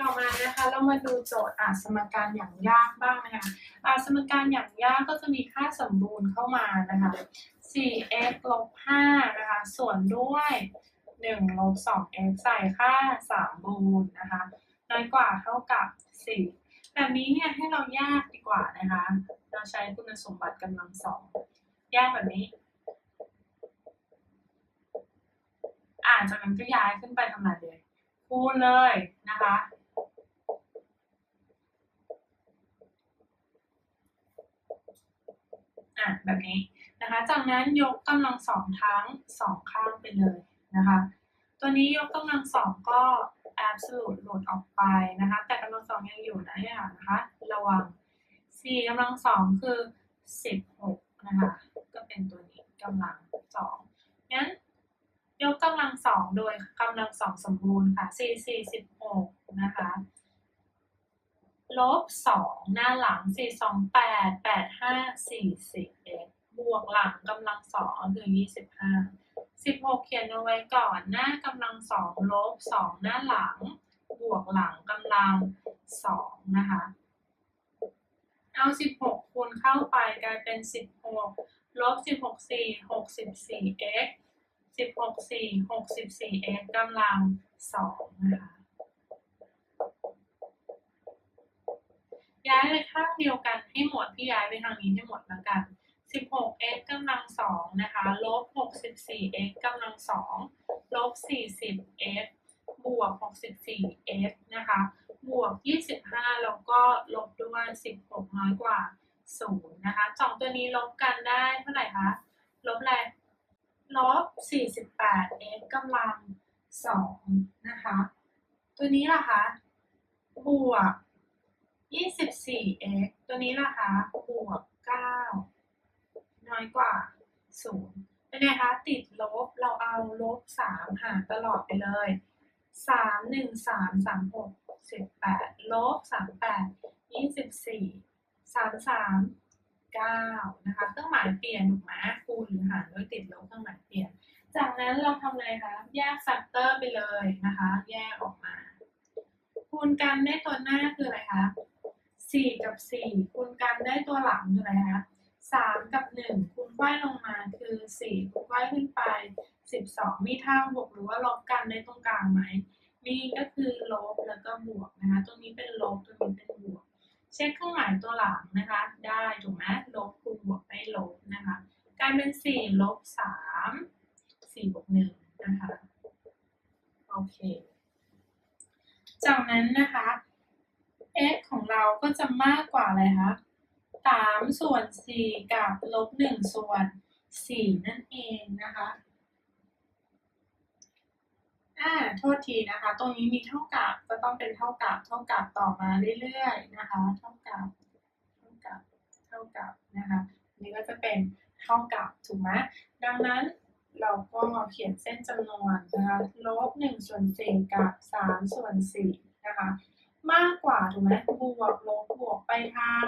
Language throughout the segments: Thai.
ต่อมานะคะเรามาดูโจทย์อาสมการอย่างยากบ้างนะคะอาสมการอย่างยากก็จะมีค่าสมบูรณ์เข้ามานะคะ 4x ลบ5นะคะส่วนด้วย1ลบ 2x ใส่ค่า 3 บูลนะคะน้อยกว่าเท่ากับ 4 แบบนี้เนี่ยให้เราแยกดีกว่านะคะ เราใช้คุณสมบัติกำลังสองแยกแบบนี้ อ่านจากนั้นก็ย้ายขึ้นไปทำอะไรเลยคูณเลยนะคะ อะแบบนี้นะคะ จากนั้นยกกำลังสองทั้งสองข้างไปเลยนะคะ ตัวนี้ยกกำลังสองก็ absolute หลุดออกไปนะคะ แต่กำลังสองยังอยู่นะเนี่ยนะคะ ระวัง4กำลังสองคือ16นะคะ ก็เป็นตัวนี้กำลังสองงั้นยกกำลังสองโดยกำลังสองสมบูรณ์ค่ะ4 4 16นะคะ ลบสองหน้าหลังสี่สองแปดแปดห้าสี่สิบเอ็ดบวกหลังกำลังสองคือยี่สิบห้าสิบหกเขียนเอาไว้ก่อนหน้ากำลังสองลบสองหน้าหลัง บวกหลังกำลังสองนะคะ เอาสิบหกคูณเข้าไปกลายเป็นสิบหกลบสิบหกสี่หกสิบสี่เอ็กสิบหกสี่หกสิบสี่เอ็กกำลังสองนะคะ ย้ายไปข้างเดียวกันให้หมดพี่ย้ายไปทางนี้ให้หมดแล้วกัน 16 x กำลัง2นะคะลบ 64 x กำลัง2ลบ 40 x บวก 64 x นะคะ บวก 25 แล้วก็ลบด้วย 16 น้อยกว่า 0 นะคะสองตัวนี้ลบกันได้เท่าไหร่คะ ลบอะไร ลบ 48 x กำลัง2นะคะ ตัวนี้ล่ะคะ บวก 24 x ตัวนี้ล่ะคะบวก 9 น้อยกว่า 0 เป็นไงคะ ติดลบ เราเอาลบ 3 หารตลอดไปเลย 3 1 3 3 6 18 ลบ 38 24 33 9 นะคะ เครื่องหมายเปลี่ยนถูกไหมคูณหรือหารด้วยติดลบเครื่องหมายเปลี่ยน จากนั้นเราทำอะไรคะ แยกแฟกเตอร์ไปเลยนะคะ แยกออกมา คูณกันได้ตัวหน้าคืออะไรคะ 4กับ4คูณกันได้ตัวหลังคืออะไรคะ3กับ1คูณไขว้ลงมาคือ4คูณไขว้ขึ้นไป12มีทางบวกหรือว่าลบกันได้ตรงกลางไหมมีก็คือลบแล้วก็บวกนะคะตรงนี้เป็นลบตรงนี้เป็นบวก เช็คเครื่องหมายตัวหลังนะคะ ได้ถูกไหมลบคูณบวกได้ลบนะคะกลายเป็น4ลบ3 4บวก1นะคะโอเค จากนั้นนะคะ x ของเราก็จะมากกว่าอะไรคะ3ส่วน4กับลบ1ส่วน4นั่นเองนะคะอ่าโทษทีนะคะ ตรงนี้มีเท่ากับก็ต้องเป็นเท่ากับเท่ากับต่อมาเรื่อยๆนะคะ เท่ากับ เท่ากับ เท่ากับนะคะนนี้ก็จะเป็นเท่ากับถูกไหมดังนั้นเราก็เขียนเส้นจำนวนนะคะลบ1ส่วน4กับ3ส่วน4นะคะ มากกว่าถูกไหมบวกลบบวกไปทาง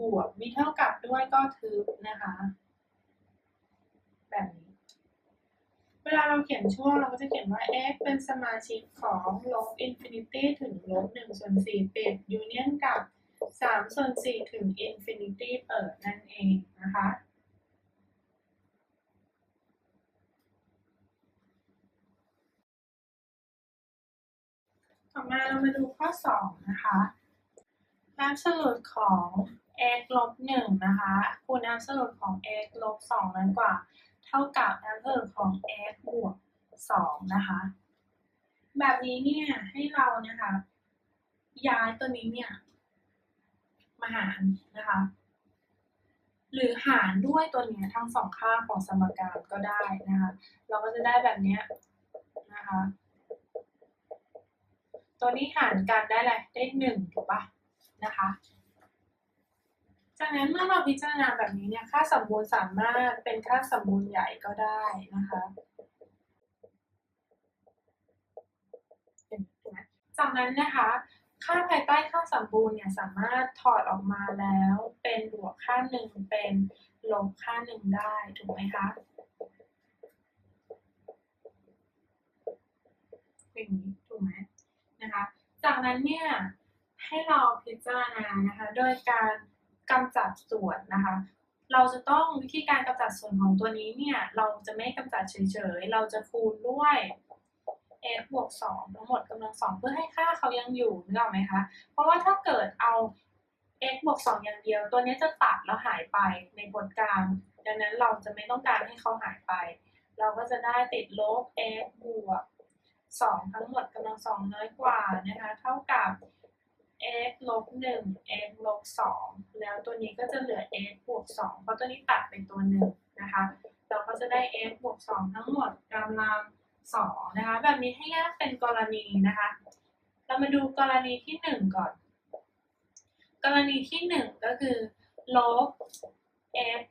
บวกมีเท่ากับด้วยก็ทึบนะคะ แบบนี้ เวลาเราเขียนช่วงเราก็จะเขียนว่า x เป็นสมาชิกของลบอินฟินิตี้ถึงลบ1ส่วน4ปิดยูเนียนกับ3ส่วน4ถึงอินฟินิตี้เปิดนั่นเองนะคะ ต่อมาเรามาดูข้อ 2 นะคะ absolute ของ x ลบ1นะคะคูณ absolute ของ x ลบ2น้อยกว่า เท่ากับ absolute ของ x บวก2นะคะ แบบนี้เนี่ยให้เรานะคะ ย้ายตัวนี้เนี่ยมาหารนะคะ หรือหารด้วยตัวเนี้ยทั้งสองข้างของสมการก็ได้นะคะ เราก็จะได้แบบเนี้ยนะคะ ตัวนี้หารกันได้เลยได้หนึ่งถูกปะนะคะ จากนั้นเมื่อเราพิจารณาแบบนี้เนี่ยค่าสมบูรณ์สามารถเป็นค่าสมบูรณ์ใหญ่ก็ได้นะคะจากนั้นนะคะค่าภายใต้ค่าสมบูรณ์เนี่ยสามารถถอดออกมาแล้วเป็นบวกค่าหนึ่งเป็นลบค่าหนึ่งได้ถูกไหมคะอย่างนี้ถูกไหม นะคะ จากนั้นเนี่ยให้เราพิจารณานะคะโดยการกำจัดส่วนนะคะ เราจะต้องวิธีการกำจัดส่วนของตัวนี้เนี่ยเราจะไม่กำจัดเฉยๆ เราจะคูณด้วย x บวก2ทั้งหมดกำลังสองเพื่อให้ค่าเขายังอยู่นึกออกไหมคะ เพราะว่าถ้าเกิดเอา x บวก2อย่างเดียว ตัวนี้จะตัดแล้วหายไปในบนกลางดังนั้นเราจะไม่ต้องการให้เขาหายไป เราก็จะได้ติดลบ x บวก 2 ทั้งหมดกำลังสองน้อยกว่านะคะ เท่ากับ x ลบ1 x ลบ2แล้วตัวนี้ก็จะเหลือ x บวก2เพราะตัวนี้ตัดเป็นตัวหนึ่งนะคะ เราก็จะได้ x บวก2ทั้งหมดกำลังสองนะคะ แบบนี้ให้แยกเป็นกรณีนะคะ เรามาดูกรณีที่หนึ่งก่อน กรณีที่หนึ่งก็คือลบ x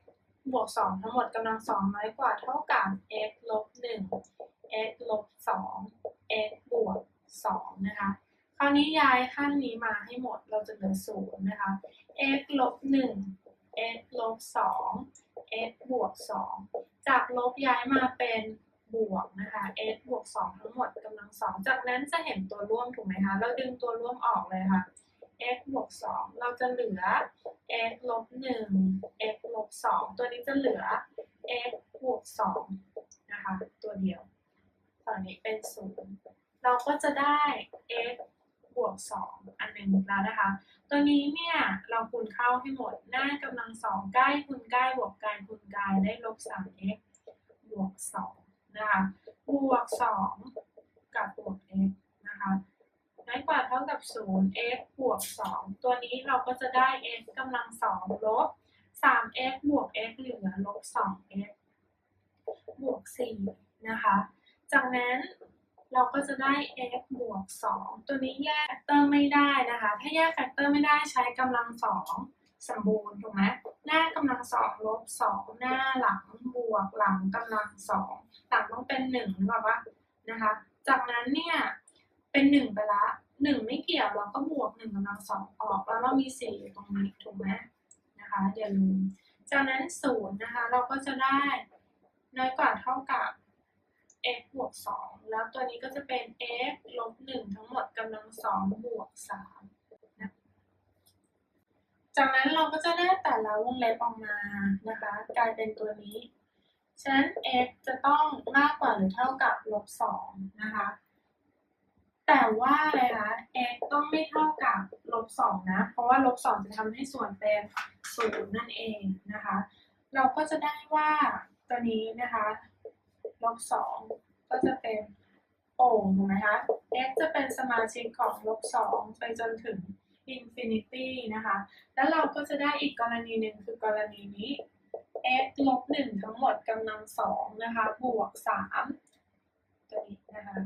บวกสองทั้งหมดกำลังสองน้อยกว่าเท่ากับ x ลบหนึ่ง x ลบสอง x บวกสองนะคะ คราวนี้ย้ายข้างนี้มาให้หมดเราจะเหลือศูนย์นะคะ x ลบหนึ่ง x ลบสอง x บวกสองจากลบย้ายมาเป็นบวกนะคะ x บวก 2 ทั้งหมดกำลังสองจากนั้นจะเห็นตัวร่วมถูกไหมคะ เราดึงตัวร่วมออกเลยค่ะ x บวก 2 เราจะเหลือ x ลบ 1 x ลบ 2 ตัวนี้จะเหลือ x บวก 2 นะคะ ตัวเดียว ฝั่งนี้เป็น0เราก็จะได้ x บวก 2 อันหนึ่งแล้วนะคะ ตัวนี้เนี่ยเราคูณเข้าให้หมด หน้ากำลังสองใกล้คูณใกล้บวกกลคูณกลได้ลบ 3x บวก 2 นะคะ บวก 2 กับบวก x นะคะน้อยกว่าเท่ากับ 0 x บวก 2 ตัวนี้เราก็จะได้ x กำลัง2ลบ 3x บวก x เหลือลบ 2x บวก 4 นะคะ จากนั้นเราก็จะได้ x บวก 2 ตัวนี้แยกแฟกเตอร์ไม่ได้นะคะ ถ้าแยกแฟกเตอร์ไม่ได้ใช้กำลัง 2 สมบูรณ์ถูกไหมหน้ากำลังสองลบสองหน้าหลังบวกหลังกำลังสองหลังต้องเป็นหนึ่งหรือเปล่านะคะ จากนั้นเนี่ยเป็นหนึ่งไปละหนึ่งไม่เกี่ยวเราก็บวกหนึ่งกำลังสองออก แล้วเรามีสี่อยู่ตรงนี้ถูกไหมนะคะอย่าลืมจากนั้นศูนนะคะเราก็จะได้น้อยกว่าเท่ากับ x บวกสองแล้วตัวนี้ก็จะเป็น x ลบหนึ่งทั้งหมดกำลังสองบวกสามจากนั้นเราก็จะได้แต่ละวงเล็บออกมานะคะ กลายเป็นตัวนี้ ฉะนั้น x จะต้องมากกว่าหรือเท่ากับลบสองนะคะ แต่ว่าอะไรคะ x ต้องไม่เท่ากับลบสองนะ เพราะว่าลบสองจะทำให้ส่วนเป็นศูนย์นั่นเองนะคะ เราก็จะได้ว่าตัวนี้นะคะ ลบสองก็จะเป็นโอ่งถูกไหมคะ x จะเป็นสมาชิกของลบสองไปจนถึง infinity นะคะ แล้วเราก็จะได้อีกกรณีหนึ่งคือกรณีนี้ x ลบหนึ่งทั้งหมดกำลังสองนะคะ บวกสามตัวนี้นะคะ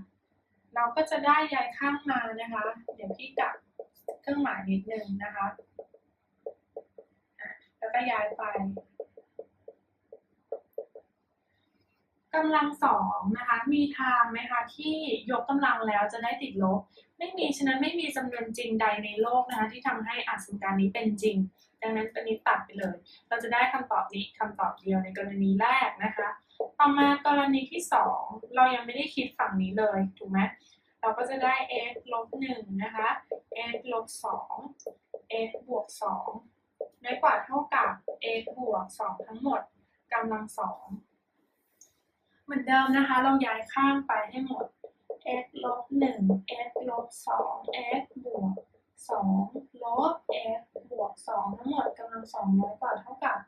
เราก็จะได้ย้ายข้างมานะคะ เดี๋ยวพี่กับเครื่องหมายนิดนึงนะคะ แล้วก็ย้ายไป กำลังสองนะคะ มีทางไหมคะที่ยกกำลังแล้วจะได้ติดลบ ไม่มีฉะนั้นไม่มีจำนวนจริงใดในโลกนะคะ ที่ทำให้อัศการนี้เป็นจริง ดังนั้นตัวนี้ตัดไปเลย เราจะได้คำตอบนี้คำตอบเดียวในกรณีแรกนะคะ ต่อมากรณีที่สองเรายังไม่ได้คิดฝั่งนี้เลยถูกไหมเราก็จะได้ x ลบหนึ่งนะคะ x ลบสอง x บวกสองน้อยกว่าเท่ากับ x บวกสองทั้งหมดกำลังสอง เหมือนเดิมนะคะเราย้ายข้างไปให้หมด x ลบหนึ่ง x ลบสอง x บวกสองลบ x บวกสองทั้งหมดกำลังสองน้อยกว่าเท่ากับ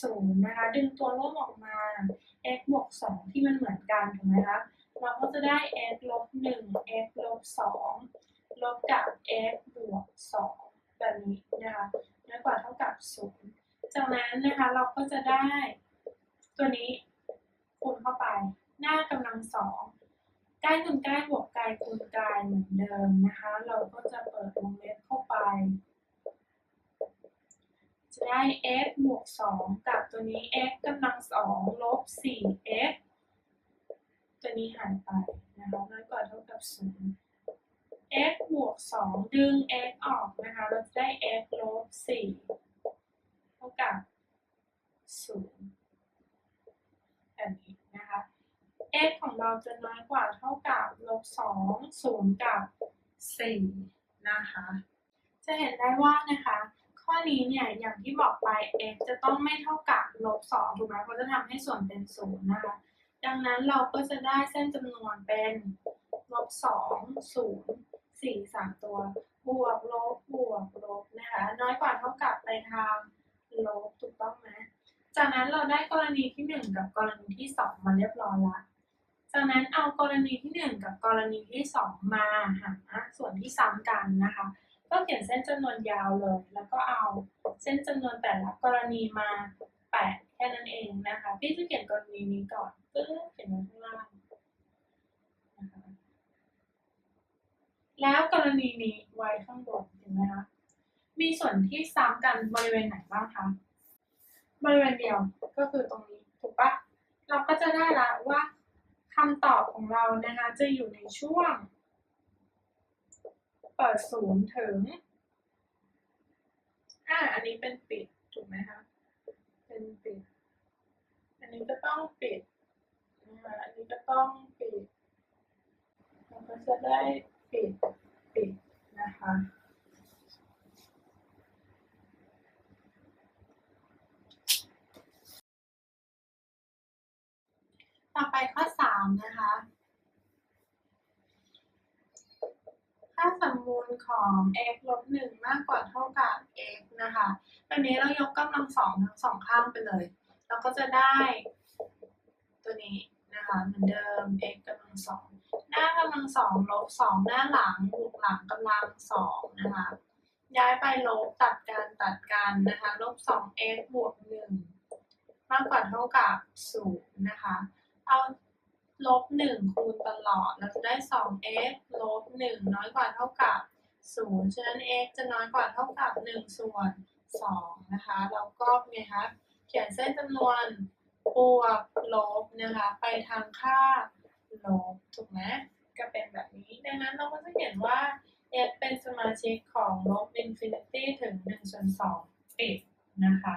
ศูนย์นะคะ ดึงตัวร่วมออกมา x บวกสองที่มันเหมือนกันถูกไหมคะเราก็จะได้ x ลบหนึ่ง x ลบสองลบกับ x บวกสองแบบนี้นะคะน้อยกว่าเท่ากับศูนย์จากนั้นนะคะเราก็จะได้ตัวนี้คูณเข้าไป หน้ากำลังสอง ใกล้คูณใกล้บวกไกลคูณไกลเหมือนเดิมนะคะ เราก็จะเปิดวงเล็บเข้าไป จะได้ x บวกสองกับตัวนี้ x กำลังสองลบสี่ x ตัวนี้หายไปนะคะน้อยกว่าเท่ากับศูนย์ x บวกสองดึง x ออกนะคะ เราจะได้ x ลบสี่เท่ากับศูนย์แบบนี้ x ของเราจะน้อยกว่าเท่ากับลบสองศูนย์กับ4นะคะ จะเห็นได้ว่านะคะ ข้อนี้เนี่ยอย่างที่บอกไป x จะต้องไม่เท่ากับลบ2ถูกไหมเพราะจะทำให้ส่วนเป็นศูนย์นะคะ ดังนั้นเราก็จะได้เส้นจำนวนเป็นลบ2 0 4 3ตัว บวกลบบวกลบนะคะ น้อยกว่าเท่ากับไปทางลบถูกต้องไหมจากนั้นเราได้กรณีที่ 1 กับกรณีที่ 2 มาเรียบร้อยละ จากนั้นเอากรณีที่ 1 กับกรณีที่ 2 มาหาส่วนที่ซ้ำกันนะคะ ก็เขียนเส้นจำนวนยาวเลย แล้วก็เอาเส้นจำนวนแต่ละกรณีมาแปะแค่นั้นเองนะคะ พี่จะเขียนกรณีนี้ก่อนปึ๊บเขียนไว้ข้างล่างนะคะแล้วกรณีนี้ไว้ข้างบนเห็นไหมคะมีส่วนที่ซ้ำกันบริเวณไหนบ้างคะบริเวณเดียวก็คือตรงนี้ถูกปะเราก็จะได้ละว่า คำตอบของเรานะคะจะอยู่ในช่วง เปิดศูนย์ถึง อ่า อันนี้เป็นปิด ถูกไหมคะ เป็นปิด อันนี้ก็ต้องปิด อันนี้ก็ต้องปิด เราก็จะได้ปิด ปิดนะคะ ต่อไปข้อสามนะคะ ค่าสมมูล ของ x ลบหนึ่งมากกว่าเท่ากับ x นะคะแบบนี้เรายกกำลังสองทั้งสองข้างไปเลย เราก็จะได้ตัวนี้นะคะเหมือนเดิม x กำลังสองหน้ากำลังสองลบสองหน้าหลังบวกหลังกำลังสองนะคะย้ายไปลบตัดกันตัดกันนะคะลบสอง x บวกหนึ่งมากกว่าเท่ากับศูนย์นะคะเอาลบหนึ่งคูณตลอด เราจะได้สอง x ลบหนึ่งน้อยกว่าเท่ากับ ศูนย์ฉะนั้น x จะน้อยกว่าเท่ากับหนึ่งส่วนสองนะคะแล้วก็ไงคะเขียนเส้นจำนวนบวกลบนะคะไปทางค่าลบถูกไหมก็เป็นแบบนี้ ดังนั้นเราก็จะเขียนว่า x เป็นสมาชิกของลบอินฟินิตี้ถึงหนึ่งส่วนสองปิดนะคะ